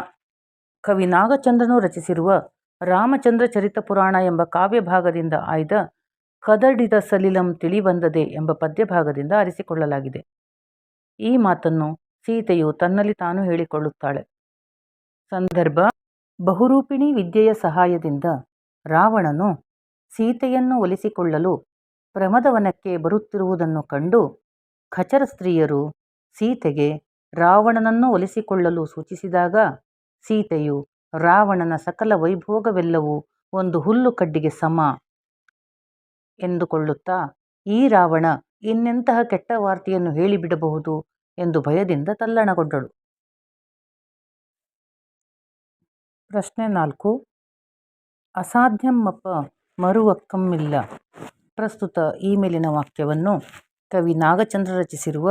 ಕವಿ ನಾಗಚಂದ್ರನು ರಚಿಸಿರುವ ರಾಮಚಂದ್ರ ಚರಿತ ಪುರಾಣ ಎಂಬ ಕಾವ್ಯಭಾಗದಿಂದ ಆಯ್ದ ಕದಡಿದ ಸಲಿಲಂ ತಿಳಿಬಂದದೆ ಎಂಬ ಪದ್ಯಭಾಗದಿಂದ ಆರಿಸಿಕೊಳ್ಳಲಾಗಿದೆ. ಈ ಮಾತನ್ನು ಸೀತೆಯು ತನ್ನಲ್ಲಿ ತಾನು ಹೇಳಿಕೊಳ್ಳುತ್ತಾಳೆ. ಸಂದರ್ಭ, ಬಹುರೂಪಿಣಿ ವಿದ್ಯೆಯ ಸಹಾಯದಿಂದ ರಾವಣನು ಸೀತೆಯನ್ನು ಒಲಿಸಿಕೊಳ್ಳಲು ಪ್ರಮದವನಕ್ಕೆ ಬರುತ್ತಿರುವುದನ್ನು ಕಂಡು ಖಚರ ಸ್ತ್ರೀಯರು ಸೀತೆಗೆ ರಾವಣನನ್ನು ಒಲಿಸಿಕೊಳ್ಳಲು ಸೂಚಿಸಿದಾಗ ಸೀತೆಯು ರಾವಣನ ಸಕಲ ವೈಭೋಗವೆಲ್ಲವೂ ಒಂದು ಹುಲ್ಲು ಕಡ್ಡಿಗೆ ಸಮ ಎಂದುಕೊಳ್ಳುತ್ತಾ, ಈ ರಾವಣ ಇನ್ನೆಂತಹ ಕೆಟ್ಟ ವಾರ್ತೆಯನ್ನು ಹೇಳಿಬಿಡಬಹುದು ಎಂದು ಭಯದಿಂದ ತಲ್ಲಣಗೊಂಡಳು. ಪ್ರಶ್ನೆ ನಾಲ್ಕು. ಅಸಾಧ್ಯಮ್ಮಪ್ಪ ಮರುವಕ್ಕಮ್ಮಿಲ್ಲ ಪ್ರಸ್ತುತ ಈ ಮೇಲಿನ ವಾಕ್ಯವನ್ನು ಕವಿ ನಾಗಚಂದ್ರ ರಚಿಸಿರುವ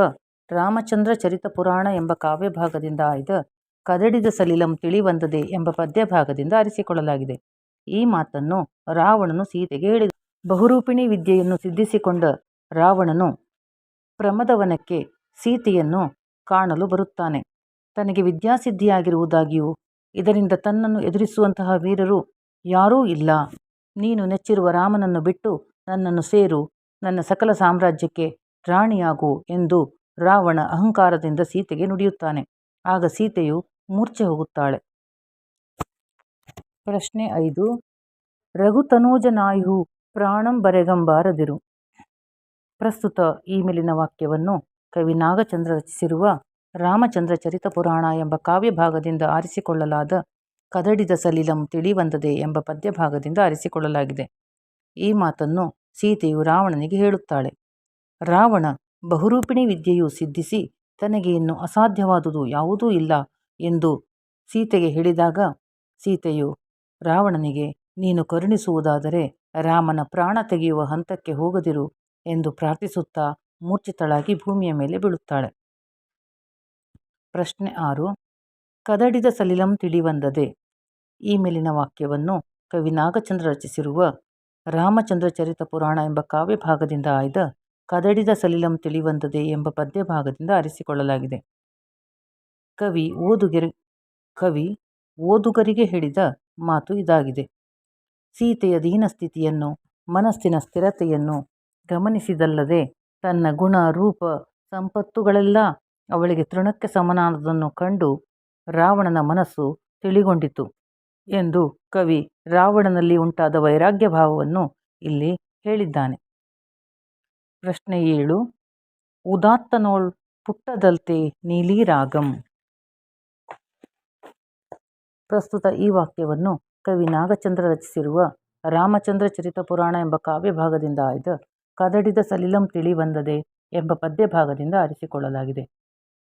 ರಾಮಚಂದ್ರ ಚರಿತ ಪುರಾಣ ಎಂಬ ಕಾವ್ಯಭಾಗದಿಂದ ಆಯ್ದ ಕದಡಿದ ಸಲಿಲಂ ತಿಳಿವಂದದೆ ಎಂಬ ಪದ್ಯಭಾಗದಿಂದ ಆರಿಸಿಕೊಳ್ಳಲಾಗಿದೆ. ಈ ಮಾತನ್ನು ರಾವಣನು ಸೀತೆಗೆ ಹೇಳಿದ. ಬಹುರೂಪಿಣಿ ವಿದ್ಯೆಯನ್ನು ಸಿದ್ಧಿಸಿಕೊಂಡ ರಾವಣನು ಪ್ರಮದವನಕ್ಕೆ ಸೀತೆಯನ್ನು ಕಾಣಲು ಬರುತ್ತಾನೆ. ತನಗೆ ವಿದ್ಯಾಸಿದ್ಧಿಯಾಗಿರುವುದಾಗಿಯೂ, ಇದರಿಂದ ತನ್ನನ್ನು ಎದುರಿಸುವಂತಹ ವೀರರು ಯಾರೂ ಇಲ್ಲ. ನೀನು ನೆಚ್ಚಿರುವ ರಾಮನನ್ನು ಬಿಟ್ಟು ನನ್ನನ್ನು ಸೇರು, ನನ್ನ ಸಕಲ ಸಾಮ್ರಾಜ್ಯಕ್ಕೆ ರಾಣಿಯಾಗು ಎಂದು ರಾವಣ ಅಹಂಕಾರದಿಂದ ಸೀತೆಗೆ ನುಡಿಯುತ್ತಾನೆ. ಆಗ ಸೀತೆಯು ಮೂರ್ಛೆ ಹೋಗುತ್ತಾಳೆ. ಪ್ರಶ್ನೆ ಐದು. ರಘುತನೂಜನಾಯು ಪ್ರಾಣಂ ಬರೆಗಂಬಾರದಿರು ಪ್ರಸ್ತುತ ಈ ಮೇಲಿನ ವಾಕ್ಯವನ್ನು ಕವಿ ನಾಗಚಂದ್ರ ರಚಿಸಿರುವ ರಾಮಚಂದ್ರ ಚರಿತ ಪುರಾಣ ಎಂಬ ಕಾವ್ಯಭಾಗದಿಂದ ಆರಿಸಿಕೊಳ್ಳಲಾದ ಕದಡಿದ ಸಲಿಲಂ ತಿಳಿವಂದದೆ ಎಂಬ ಪದ್ಯಭಾಗದಿಂದ ಅರಿಸಿಕೊಳ್ಳಲಾಗಿದೆ. ಈ ಮಾತನ್ನು ಸೀತೆಯು ರಾವಣನಿಗೆ ಹೇಳುತ್ತಾಳೆ. ರಾವಣ, ಬಹುರೂಪಿಣಿ ವಿದ್ಯೆಯು ಸಿದ್ಧಿಸಿ ತನಗೆ ಇನ್ನು ಅಸಾಧ್ಯವಾದುದು ಯಾವುದೂ ಇಲ್ಲ ಎಂದು ಸೀತೆಗೆ ಹೇಳಿದಾಗ ಸೀತೆಯು, ರಾವಣನಿಗೆ, ನೀನು ಕರುಣಿಸುವುದಾದರೆ ರಾಮನ ಪ್ರಾಣ ತೆಗೆಯುವ ಹಂತಕ್ಕೆ ಹೋಗದಿರು ಎಂದು ಪ್ರಾರ್ಥಿಸುತ್ತಾ ಮೂರ್ಛಿತಳಾಗಿ ಭೂಮಿಯ ಮೇಲೆ ಬೀಳುತ್ತಾಳೆ. ಪ್ರಶ್ನೆ ಆರು. ಕದಡಿದ ಸಲಿಲಂ ತಿಳಿವಂದದೆ ಈ ಮೇಲಿನ ವಾಕ್ಯವನ್ನು ಕವಿ ನಾಗಚಂದ್ರ ರಚಿಸಿರುವ ರಾಮಚಂದ್ರ ಚರಿತ ಪುರಾಣ ಎಂಬ ಕಾವ್ಯ ಭಾಗದಿಂದ ಆಯ್ದ ಕದಡಿದ ಸಲಿಲಂ ತಿಳಿವಂದದೆ ಎಂಬ ಪದ್ಯಭಾಗದಿಂದ ಆರಿಸಿಕೊಳ್ಳಲಾಗಿದೆ ಕವಿ ಓದುಗೆರೆ, ಕವಿ ಓದುಗರಿಗೆ ಹೇಳಿದ ಮಾತು ಇದಾಗಿದೆ. ಸೀತೆಯ ದೀನ ಸ್ಥಿತಿಯನ್ನು, ಮನಸ್ಸಿನ ಸ್ಥಿರತೆಯನ್ನು ಗಮನಿಸಿದಲ್ಲದೆ ತನ್ನ ಗುಣ, ರೂಪ, ಸಂಪತ್ತುಗಳೆಲ್ಲ ಅವಳಿಗೆ ತೃಣಕ್ಕೆ ಸಮನಾದದನ್ನು ಕಂಡು ರಾವಣನ ಮನಸ್ಸು ತಿಳಿಗೊಂಡಿತು. ಎಂದು ಕವಿ ರಾವಣನಲ್ಲಿ ಉಂಟಾದ ವೈರಾಗ್ಯ ಭಾವವನ್ನು ಇಲ್ಲಿ ಹೇಳಿದ್ದಾನೆ. ಪ್ರಶ್ನೆ ಏಳು ಉದಾತ್ತನೋಳ್ ಪುಟ್ಟದಲ್ತೆ ನೀಲಿ ರಾಗಂ ಪ್ರಸ್ತುತ ಈ ವಾಕ್ಯವನ್ನು ಕವಿ ನಾಗಚಂದ್ರ ರಚಿಸಿರುವ ರಾಮಚಂದ್ರ ಚರಿತ ಪುರಾಣ ಎಂಬ ಕಾವ್ಯ ಭಾಗದಿಂದ ಆಯ್ದ ಕದಡಿದ ಸಲಿಲಂ ತಿಳಿವಂದದೆ ಎಂಬ ಪದ್ಯಭಾಗದಿಂದ ಆರಿಸಿಕೊಳ್ಳಲಾಗಿದೆ.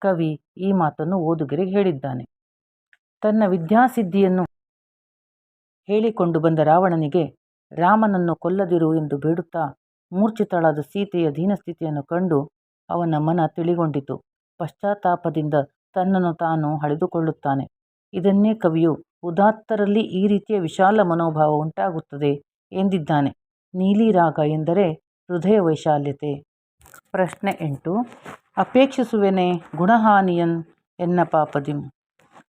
ಕವಿ ಈ ಮಾತನ್ನು ಓದುಗರಿಗೆ ಹೇಳಿದ್ದಾನೆ. ತನ್ನ ವಿದ್ಯಾಸಿದ್ಧಿಯನ್ನು ಹೇಳಿಕೊಂಡು ಬಂದ ರಾವಣನಿಗೆ, ರಾಮನನ್ನು ಕೊಲ್ಲದಿರು ಎಂದು ಬೇಡುತ್ತಾ? ಮೂರ್ಛಿತಳಾದ ಸೀತೆಯ ದೀನಸ್ಥಿತಿಯನ್ನು ಕಂಡು ಅವನ ಮನ ತಿಳಿಗೊಂಡಿತು. ಪಶ್ಚಾತ್ತಾಪದಿಂದ ತನ್ನನ್ನು ತಾನು ಹಳೆದುಕೊಳ್ಳುತ್ತಾನೆ ಇದನ್ನೇ ಕವಿಯು, ಉದಾತ್ತರಲ್ಲಿ ಈ ರೀತಿಯ ವಿಶಾಲ ಮನೋಭಾವ ಉಂಟಾಗುತ್ತದೆ ಎಂದಿದ್ದಾನೆ. ನೀಲಿ ರಾಗ ಎಂದರೆ ಹೃದಯ ವೈಶಾಲ್ಯತೆ. ಪ್ರಶ್ನೆ ಎಂಟು, ಅಪೇಕ್ಷಿಸುವೆನೆ ಗುಣಹಾನಿಯನ್ ಎನ್ನ ಪಾಪದಿಂ?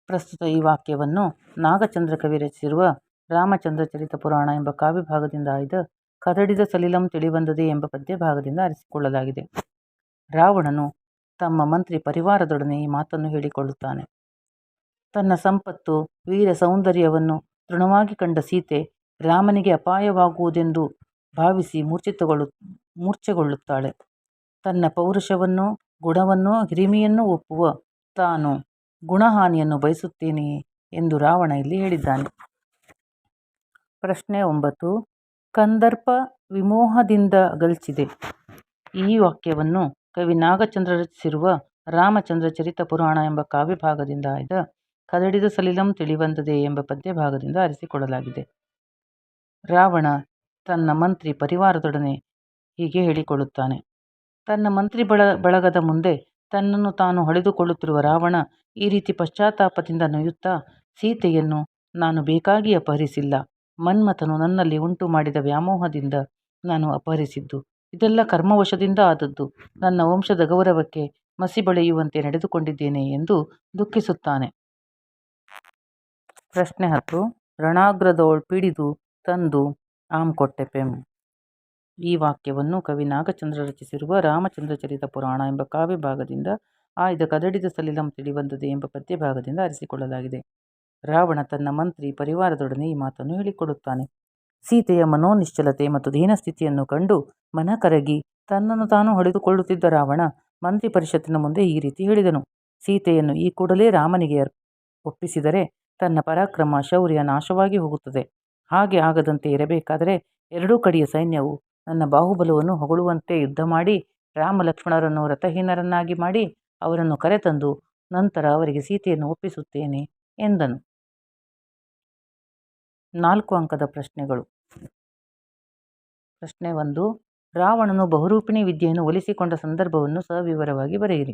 ಪ್ರಸ್ತುತ ಈ ವಾಕ್ಯವನ್ನು ನಾಗಚಂದ್ರ ಕವಿ ರಚಿಸಿರುವ ರಾಮಚಂದ್ರ ಚರಿತ ಪುರಾಣ ಎಂಬ ಕಾವ್ಯ ಭಾಗದಿಂದ ಆಯ್ದ ಕದಡಿದ ಸಲಿಲಂ ತಿಳಿಬಂದದೆ ಎಂಬ ಪದ್ಯಭಾಗದಿಂದ ಆರಿಸಿಕೊಳ್ಳಲಾಗಿದೆ. ರಾವಣನು ತಮ್ಮ ಮಂತ್ರಿ ಪರಿವಾರದೊಡನೆ ಈ ಮಾತನ್ನು ಹೇಳಿಕೊಳ್ಳುತ್ತಾನೆ. ತನ್ನ ಸಂಪತ್ತು, ವೀರ ಸೌಂದರ್ಯವನ್ನು ತೃಣವಾಗಿ ಕಂಡ ಸೀತೆ ರಾಮನಿಗೆ ಅಪಾಯವಾಗುವುದೆಂದು ಭಾವಿಸಿ ಮೂರ್ಛಿತಗೊಳ್ಳು, ಮೂರ್ಛೆಗೊಳ್ಳುತ್ತಾಳೆ. ತನ್ನ ಪೌರುಷವನ್ನು, ಗುಣವನ್ನು, ಹಿರಿಮೆಯನ್ನು ಒಪ್ಪುವ ತಾನು ಗುಣಹಾನಿಯನ್ನು ಬಯಸುತ್ತೇನೆಯೇ ಎಂದು ರಾವಣ ಇಲ್ಲಿ ಹೇಳಿದ್ದಾನೆ. ಪ್ರಶ್ನೆ ಒಂಬತ್ತು. ಕಂದರ್ಪ ವಿಮೋಹದಿಂದ ಅಗಲ್ಚಿದೆ ಈ ವಾಕ್ಯವನ್ನು ಕವಿ ನಾಗಚಂದ್ರ ರಚಿಸಿರುವ ರಾಮಚಂದ್ರ ಚರಿತ ಪುರಾಣ ಎಂಬ ಕಾವ್ಯ ಭಾಗದಿಂದ ಆಯ್ದ ಕದಡಿದ ಸಲಿಲಂ ತಿಳಿವಂದದೆ ಎಂಬ ಪದ್ಯಭಾಗದಿಂದ ಆರಿಸಿಕೊಳ್ಳಲಾಗಿದೆ ರಾವಣ ತನ್ನ ಮಂತ್ರಿ ಪರಿವಾರದೊಡನೆ ಹೀಗೆ ಹೇಳಿಕೊಳ್ಳುತ್ತಾನೆ. ತನ್ನ ಮಂತ್ರಿ ಬಳ ಬಳಗದ ಮುಂದೆ ತನ್ನನ್ನು ತಾನು ಹೊಳೆದುಕೊಳ್ಳುತ್ತಿರುವ ರಾವಣ ಈ ರೀತಿ ಪಶ್ಚಾತ್ತಾಪದಿಂದ ನೊಯ್ಯುತ್ತಾ, ಸೀತೆಯನ್ನು ನಾನು ಬೇಕಾಗಿ ಅಪಹರಿಸಿಲ್ಲ. ಮನ್ಮಥನು ನನ್ನಲ್ಲಿ ಉಂಟು ಮಾಡಿದ ವ್ಯಾಮೋಹದಿಂದ ನಾನು ಅಪಹರಿಸಿದ್ದು. ಇದೆಲ್ಲ ಕರ್ಮವಶದಿಂದ ಆದದ್ದು. ನನ್ನ ವಂಶದ ಗೌರವಕ್ಕೆ ಮಸಿ ಬಳಿಯುವಂತೆ ನಡೆದುಕೊಂಡಿದ್ದೇನೆ ಎಂದು ದುಃಖಿಸುತ್ತಾನೆ. ಪ್ರಶ್ನೆ ಹತ್ತು. ರಣಾಗ್ರದೋಳ್ ಪಿಡಿದು ತಂದು ಆಮ್ ಕೊಟ್ಟೆಪೆಂ ಈ ವಾಕ್ಯವನ್ನು ಕವಿ ನಾಗಚಂದ್ರ ರಚಿಸಿರುವ ರಾಮಚಂದ್ರ ಚರಿತ ಪುರಾಣ ಎಂಬ ಕಾವ್ಯ ಭಾಗದಿಂದ ಆಯ್ದ ಕದಡಿದ ಸಲಿಲಂ ತಿಳಿಬಂದದೆ ಎಂಬ ಪದ್ಯಭಾಗದಿಂದ ಆರಿಸಿಕೊಳ್ಳಲಾಗಿದೆ ರಾವಣ ತನ್ನ ಮಂತ್ರಿ ಪರಿವಾರದೊಡನೆ ಈ ಮಾತನ್ನು ಹೇಳಿಕೊಡುತ್ತಾನೆ. ಸೀತೆಯ ಮನೋನಿಶ್ಚಲತೆ ಮತ್ತು ದೀನಸ್ಥಿತಿಯನ್ನು ಕಂಡು ಮನ ಕರಗಿ ತನ್ನನ್ನು ತಾನು ಹೊಡೆದುಕೊಳ್ಳುತ್ತಿದ್ದ ರಾವಣ ಮಂತ್ರಿ ಪರಿಷತ್ತಿನ ಮುಂದೆ ಈ ರೀತಿ ಹೇಳಿದನು. ಸೀತೆಯನ್ನು ಈ ಕೂಡಲೇ ರಾಮನಿಗೆ ಒಪ್ಪಿಸಿದರೆ ತನ್ನ ಪರಾಕ್ರಮ ಶೌರ್ಯ ನಾಶವಾಗಿ ಹೋಗುತ್ತದೆ. ಹಾಗೆ ಆಗದಂತೆ ಇರಬೇಕಾದರೆ ಎರಡೂ ಕಡೆಯ ಸೈನ್ಯವು ನನ್ನ ಬಾಹುಬಲವನ್ನು ಹೊಗಳುವಂತೆ ಯುದ್ಧ ಮಾಡಿ ರಾಮ ಲಕ್ಷ್ಮಣರನ್ನು ರಥಹೀನರನ್ನಾಗಿ ಮಾಡಿ ಅವರನ್ನು ಕರೆತಂದು ನಂತರ ಅವರಿಗೆ ಸೀತೆಯನ್ನು ಒಪ್ಪಿಸುತ್ತೇನೆ ಎಂದನು. ನಾಲ್ಕು ಅಂಕದ ಪ್ರಶ್ನೆಗಳು. ಪ್ರಶ್ನೆ ಒಂದು, ರಾವಣನು ಬಹುರೂಪಿಣಿ ವಿದ್ಯೆಯನ್ನು ಒಲಿಸಿಕೊಂಡ ಸಂದರ್ಭವನ್ನು ಸವಿವರವಾಗಿ ಬರೆಯಿರಿ.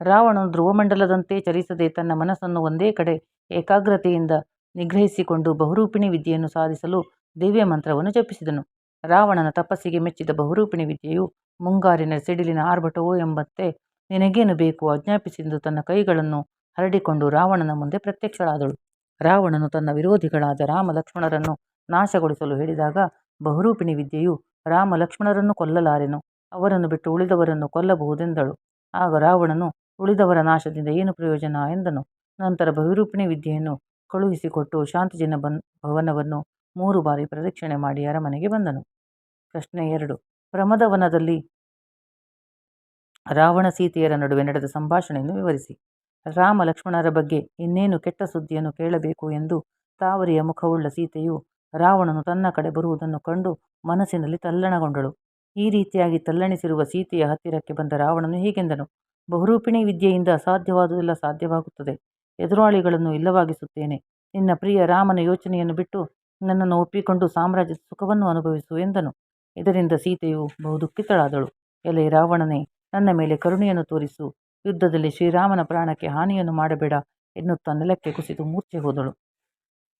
ರಾವಣನು ಧ್ರುವಮಂಡಲದಂತೆ ಚಲಿಸದೆ ತನ್ನ ಮನಸ್ಸನ್ನು ಒಂದೇ ಕಡೆ ಏಕಾಗ್ರತೆಯಿಂದ ನಿಗ್ರಹಿಸಿಕೊಂಡು ಬಹುರೂಪಿಣಿ ವಿದ್ಯೆಯನ್ನು ಸಾಧಿಸಲು ದಿವ್ಯ ಮಂತ್ರವನ್ನು ಜಪಿಸಿದನು. ರಾವಣನ ತಪಸ್ಸಿಗೆ ಮೆಚ್ಚಿದ ಬಹುರೂಪಿಣಿ ವಿದ್ಯೆಯು ಮುಂಗಾರಿನ ಸಿಡಿಲಿನ ಆರ್ಭಟವೋ ಎಂಬಂತೆ ನಿನಗೇನು ಬೇಕು ಆಜ್ಞಾಪಿಸಿದ್ದು ತನ್ನ ಕೈಗಳನ್ನು ಹರಡಿಕೊಂಡು ರಾವಣನ ಮುಂದೆ ಪ್ರತ್ಯಕ್ಷಳಾದಳು. ರಾವಣನು ತನ್ನ ವಿರೋಧಿಗಳಾದ ರಾಮ ಲಕ್ಷ್ಮಣರನ್ನು ನಾಶಗೊಳಿಸಲು ಹೇಳಿದಾಗ ಬಹುರೂಪಿಣಿ ವಿದ್ಯೆಯು ರಾಮ ಲಕ್ಷ್ಮಣರನ್ನು ಕೊಲ್ಲಲಾರೆನು, ಅವರನ್ನು ಬಿಟ್ಟು ಉಳಿದವರನ್ನು ಕೊಲ್ಲಬಹುದೆಂದಳು. ಆಗ ರಾವಣನು, ಉಳಿದವರ ನಾಶದಿಂದ ಏನು ಪ್ರಯೋಜನ ಎಂದನು. ನಂತರ ಬಹುರೂಪಿಣಿ ವಿದ್ಯೆಯನ್ನು ಕಳುಹಿಸಿಕೊಟ್ಟು ಶಾಂತಿಜಿನ ಬನ್, ಭವನವನ್ನು ಮೂರು ಬಾರಿ ಪ್ರದಕ್ಷಿಣೆ ಮಾಡಿ ಅರಮನೆಗೆ ಬಂದನು. ಪ್ರಶ್ನೆ ಎರಡು. ಪ್ರಮದವನದಲ್ಲಿ ರಾವಣ ಸೀತೆಯರ ನಡುವೆ ನಡೆದ ಸಂಭಾಷಣೆಯನ್ನು ವಿವರಿಸಿ. ರಾಮ ಲಕ್ಷ್ಮಣರ ಬಗ್ಗೆ ಇನ್ನೇನು ಕೆಟ್ಟ ಸುದ್ದಿಯನ್ನು ಕೇಳಬೇಕು ಎಂದು ತಾವರೆಯ ಮುಖವುಳ್ಳ ಸೀತೆಯು ರಾವಣನು ತನ್ನ ಕಡೆ ಬರುವುದನ್ನು ಕಂಡು ಮನಸ್ಸಿನಲ್ಲಿ ತಲ್ಲಣಗೊಂಡಳು. ಈ ರೀತಿಯಾಗಿ ತಲ್ಲಣಿಸಿರುವ ಸೀತೆಯ ಹತ್ತಿರಕ್ಕೆ ಬಂದ ರಾವಣನು ಹೀಗೆಂದನು, ಬಹುರೂಪಿಣಿ ವಿದ್ಯೆಯಿಂದ ಅಸಾಧ್ಯವಾದುದೆಲ್ಲ ಸಾಧ್ಯವಾಗುತ್ತದೆ. ಎದುರಾಳಿಗಳನ್ನು ಇಲ್ಲವಾಗಿಸುತ್ತೇನೆ. ನಿನ್ನ ಪ್ರಿಯ ರಾಮನ ಯೋಚನೆಯನ್ನು ಬಿಟ್ಟು ನನ್ನನ್ನು ಒಪ್ಪಿಕೊಂಡು ಸಾಮ್ರಾಜ್ಯದ ಸುಖವನ್ನು ಅನುಭವಿಸು ಎಂದನು. ಇದರಿಂದ ಸೀತೆಯು ಬಹು ದುಃಖಿತಳಾದಳು ಎಲೆ ರಾವಣನೇ, ನನ್ನ ಮೇಲೆ ಕರುಣೆಯನ್ನು ತೋರಿಸು. ಯುದ್ಧದಲ್ಲಿ ಶ್ರೀರಾಮನ ಪ್ರಾಣಕ್ಕೆ ಹಾನಿಯನ್ನು ಮಾಡಬೇಡ ಎನ್ನುತ್ತಾ ನೆಲಕ್ಕೆ ಕುಸಿದು ಮೂರ್ಛೆ ಹೋದಳು.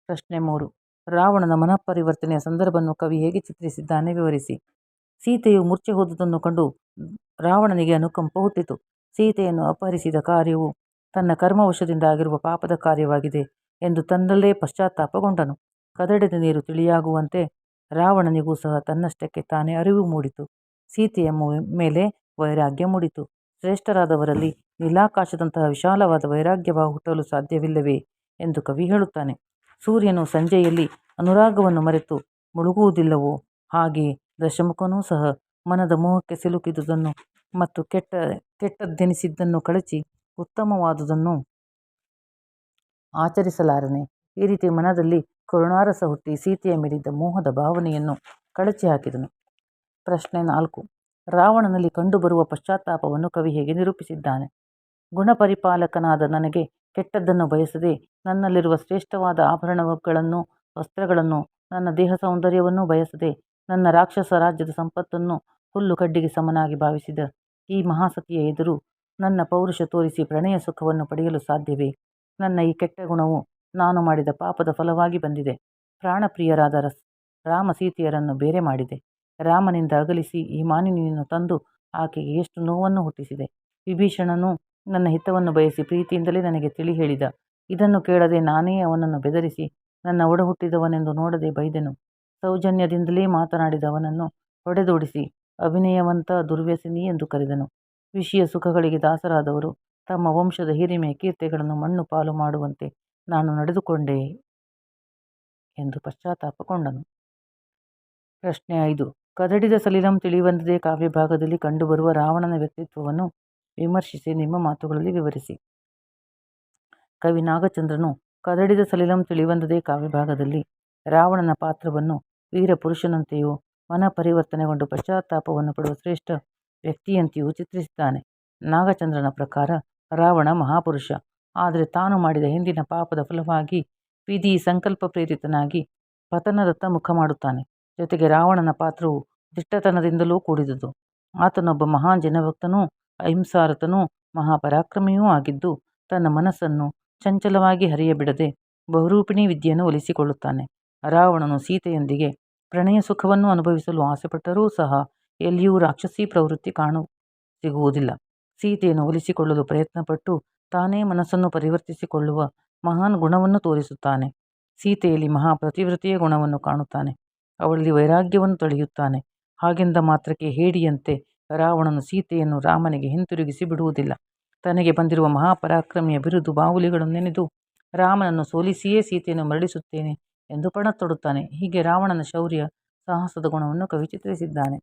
ಪ್ರಶ್ನೆ ಮೂರು. ರಾವಣನ ಮನಃಪರಿವರ್ತನೆಯ ಸಂದರ್ಭವನ್ನು ಕವಿ ಹೇಗೆ ಚಿತ್ರಿಸಿದ್ದಾನೆ ವಿವರಿಸಿ. ಸೀತೆಯು ಮೂರ್ಛೆ ಹೋದುದನ್ನು ಕಂಡು ರಾವಣನಿಗೆ ಅನುಕಂಪ ಹುಟ್ಟಿತು. ಸೀತೆಯನ್ನು ಅಪಹರಿಸಿದ ಕಾರ್ಯವು ತನ್ನ ಕರ್ಮವಶದಿಂದ ಆಗಿರುವ ಪಾಪದ ಕಾರ್ಯವಾಗಿದೆ ಎಂದು ತನ್ನಲ್ಲೇ ಪಶ್ಚಾತ್ತಾಪಗೊಂಡನು. ಕದಡಿದ ನೀರು ತಿಳಿಯಾಗುವಂತೆ ರಾವಣನಿಗೂ ಸಹ ತನ್ನಷ್ಟಕ್ಕೆ ತಾನೇ ಅರಿವು ಮೂಡಿತು. ಸೀತೆಯ ಮೇಲೆ ವೈರಾಗ್ಯ ಮೂಡಿತು. ಶ್ರೇಷ್ಠರಾದವರಲ್ಲಿ ನೀಲಾಕಾಶದಂತಹ ವಿಶಾಲವಾದ ವೈರಾಗ್ಯವ ಹುಟ್ಟಲು ಸಾಧ್ಯವಿಲ್ಲವೇ ಎಂದು ಕವಿ ಹೇಳುತ್ತಾನೆ. ಸೂರ್ಯನು ಸಂಜೆಯಲ್ಲಿ ಅನುರಾಗವನ್ನು ಮರೆತು ಮುಳುಗುವುದಿಲ್ಲವೋ? ಹಾಗೆ ದಶಮುಖನೂ ಸಹ ಮನದ ಮೋಹಕ್ಕೆ ಸಿಲುಕಿದುದನ್ನು ಮತ್ತು ಕೆಟ್ಟ, ಕೆಟ್ಟದ್ದೆನಿಸಿದ್ದನ್ನು ಕಳಚಿ ಉತ್ತಮವಾದುದನ್ನು ಆಚರಿಸಲಾರನೆ. ಈ ರೀತಿ ಮನದಲ್ಲಿ ಕರುಣಾರಸ ಹುಟ್ಟಿ ಸೀತೆಯ ಮೇಲಿದ್ದ ಮೋಹದ ಭಾವನೆಯನ್ನು ಕಳಚಿ ಹಾಕಿದನು ಪ್ರಶ್ನೆ ನಾಲ್ಕು. ರಾವಣನಲ್ಲಿ ಕಂಡುಬರುವ ಪಶ್ಚಾತ್ತಾಪವನ್ನು ಕವಿ ಹೇಗೆ ನಿರೂಪಿಸಿದ್ದಾನೆ? ಗುಣಪರಿಪಾಲಕನಾದ ನನಗೆ ಕೆಟ್ಟದ್ದನ್ನು ಬಯಸದೆ ನನ್ನಲ್ಲಿರುವ ಶ್ರೇಷ್ಠವಾದ ಆಭರಣಗಳನ್ನು, ವಸ್ತ್ರಗಳನ್ನು, ನನ್ನ ದೇಹ ಸೌಂದರ್ಯವನ್ನು ಬಯಸದೆ ನನ್ನ ರಾಕ್ಷಸ ರಾಜ್ಯದ ಸಂಪತ್ತನ್ನು ಹುಲ್ಲು ಕಡ್ಡಿಗೆ ಸಮನಾಗಿ ಭಾವಿಸಿದ ಈ ಮಹಾಸತಿಯ ಎದುರು ನನ್ನ ಪೌರುಷ ತೋರಿಸಿ ಪ್ರಣಯ ಸುಖವನ್ನು ಪಡೆಯಲು ಸಾಧ್ಯವೇ? ನನ್ನ ಈ ಕೆಟ್ಟ ಗುಣವು ನಾನು ಮಾಡಿದ ಪಾಪದ ಫಲವಾಗಿ ಬಂದಿದೆ. ಪ್ರಾಣಪ್ರಿಯರಾದ ರಸ್, ರಾಮ ಸೀತೆಯರನ್ನು ಬೇರೆ ಮಾಡಿದೆ. ರಾಮನಿಂದ ಅಗಲಿಸಿ ಈ ಮಾನಿನಿಯನ್ನು ತಂದು ಆಕೆಗೆ ಎಷ್ಟು ನೋವನ್ನು ಹುಟ್ಟಿಸಿದೆ. ವಿಭೀಷಣನು ನನ್ನ ಹಿತವನ್ನು ಬಯಸಿ ಪ್ರೀತಿಯಿಂದಲೇ ನನಗೆ ತಿಳಿ ಹೇಳಿದ. ಇದನ್ನು ಕೇಳದೆ ನಾನೇ ಅವನನ್ನು ಬೆದರಿಸಿ ನನ್ನ ಒಡಹುಟ್ಟಿದವನೆಂದು ನೋಡದೆ ಬೈದೆನು. ಸೌಜನ್ಯದಿಂದಲೇ ಮಾತನಾಡಿದ ಅವನನ್ನು ಹೊಡೆದೋಡಿಸಿ ಅಭಿನಯವಂತ ದುರ್ವ್ಯಸನಿ ಎಂದು ಕರೆದನು. ವಿಷಯ ಸುಖಗಳಿಗೆ ದಾಸರಾದವರು ತಮ್ಮ ವಂಶದ ಹಿರಿಮೆ ಕೀರ್ತಿಗಳನ್ನು ಮಣ್ಣು ಪಾಲು ಮಾಡುವಂತೆ ನಾನು ನಡೆದುಕೊಂಡೆ ಎಂದು ಪಶ್ಚಾತ್ತಾಪಗೊಂಡನು. ಪ್ರಶ್ನೆ ಐದು. ಕದಡಿದ ಸಲಿಲಂ ತಿಳಿವಂದದೆ ಕಾವ್ಯಭಾಗದಲ್ಲಿ ಕಂಡುಬರುವ ರಾವಣನ ವ್ಯಕ್ತಿತ್ವವನ್ನು ವಿಮರ್ಶಿಸಿ, ನಿಮ್ಮ ಮಾತುಗಳಲ್ಲಿ ವಿವರಿಸಿ. ಕವಿ ನಾಗಚಂದ್ರನು, ಕದಡಿದ ಸಲಿಲಂ ತಿಳಿವಂದದೆ ಕಾವ್ಯಭಾಗದಲ್ಲಿ ರಾವಣನ ಪಾತ್ರವನ್ನು ವೀರ ಪುರುಷನಂತೆಯೂ ಮನ ಪರಿವರ್ತನೆಗೊಂಡು ಪಶ್ಚಾತ್ತಾಪವನ್ನು ಪಡುವ ಶ್ರೇಷ್ಠ ವ್ಯಕ್ತಿಯಂತೆಯೂ ಚಿತ್ರಿಸಿದ್ದಾನೆ. ನಾಗಚಂದ್ರನ ಪ್ರಕಾರ ರಾವಣ ಮಹಾಪುರುಷ, ಆದರೆ ತಾನು ಮಾಡಿದ ಹಿಂದಿನ ಪಾಪದ ಫಲವಾಗಿ ವಿಧಿ ಸಂಕಲ್ಪ ಪ್ರೇರಿತನಾಗಿ ಪತನದತ್ತ ಮುಖ ಮಾಡುತ್ತಾನೆ ಜೊತೆಗೆ ರಾವಣನ ಪಾತ್ರವು ದಿಟ್ಟತನದಿಂದಲೂ ಕೂಡಿದುದು. ಆತನೊಬ್ಬ ಮಹಾನ್ ಜನಭಕ್ತನೂ, ಅಹಿಂಸಾರತನೂ, ಮಹಾಪರಾಕ್ರಮಿಯೂ ಆಗಿದ್ದು, ತನ್ನ ಮನಸ್ಸನ್ನು ಚಂಚಲವಾಗಿ ಹರಿಯಬಿಡದೆ ಬಹುರೂಪಿಣಿ ವಿದ್ಯೆಯನ್ನು ಒಲಿಸಿಕೊಳ್ಳುತ್ತಾನೆ. ರಾವಣನು ಸೀತೆಯೊಂದಿಗೆ ಪ್ರಣಯ ಸುಖವನ್ನು ಅನುಭವಿಸಲು ಆಸೆಪಟ್ಟರೂ ಸಹ ಎಲ್ಲಿಯೂ ರಾಕ್ಷಸಿ ಪ್ರವೃತ್ತಿ ಕಾಣು, ಸಿಗುವುದಿಲ್ಲ. ಸೀತೆಯನ್ನು ಒಲಿಸಿಕೊಳ್ಳಲು ಪ್ರಯತ್ನಪಟ್ಟು ತಾನೇ ಮನಸ್ಸನ್ನು ಪರಿವರ್ತಿಸಿಕೊಳ್ಳುವ ಮಹಾನ್ ಗುಣವನ್ನು ತೋರಿಸುತ್ತಾನೆ. ಸೀತೆಯಲ್ಲಿ ಮಹಾ ಪ್ರತಿವ್ರತೆಯ ಗುಣವನ್ನು ಕಾಣುತ್ತಾನೆ. ಅವಳಲ್ಲಿ ವೈರಾಗ್ಯವನ್ನು ತಳೆಯುತ್ತಾನೆ. ಹಾಗೆಂದ ಮಾತ್ರಕ್ಕೆ ಹೇಡಿಯಂತೆ ರಾವಣನು ಸೀತೆಯನ್ನು ರಾಮನಿಗೆ ಹಿಂತಿರುಗಿಸಿ ಬಿಡುವುದಿಲ್ಲ. ತನಗೆ ಬಂದಿರುವ ಮಹಾಪರಾಕ್ರಮಿಯ ಬಿರುದು ಬಾಹುಲಿಗಳನ್ನು ನೆನೆದು ರಾಮನನ್ನು ಸೋಲಿಸಿಯೇ ಸೀತೆಯನ್ನು ಮರಳಿಸುತ್ತೇನೆ ಎಂದು ಪಣ ತೊಡುತ್ತಾನೆ. ಹೀಗೆ ರಾವಣನ ಶೌರ್ಯ ಸಾಹಸದ ಗುಣವನ್ನು ಕವಿ ಚಿತ್ರಿಸಿದ್ದಾನೆ.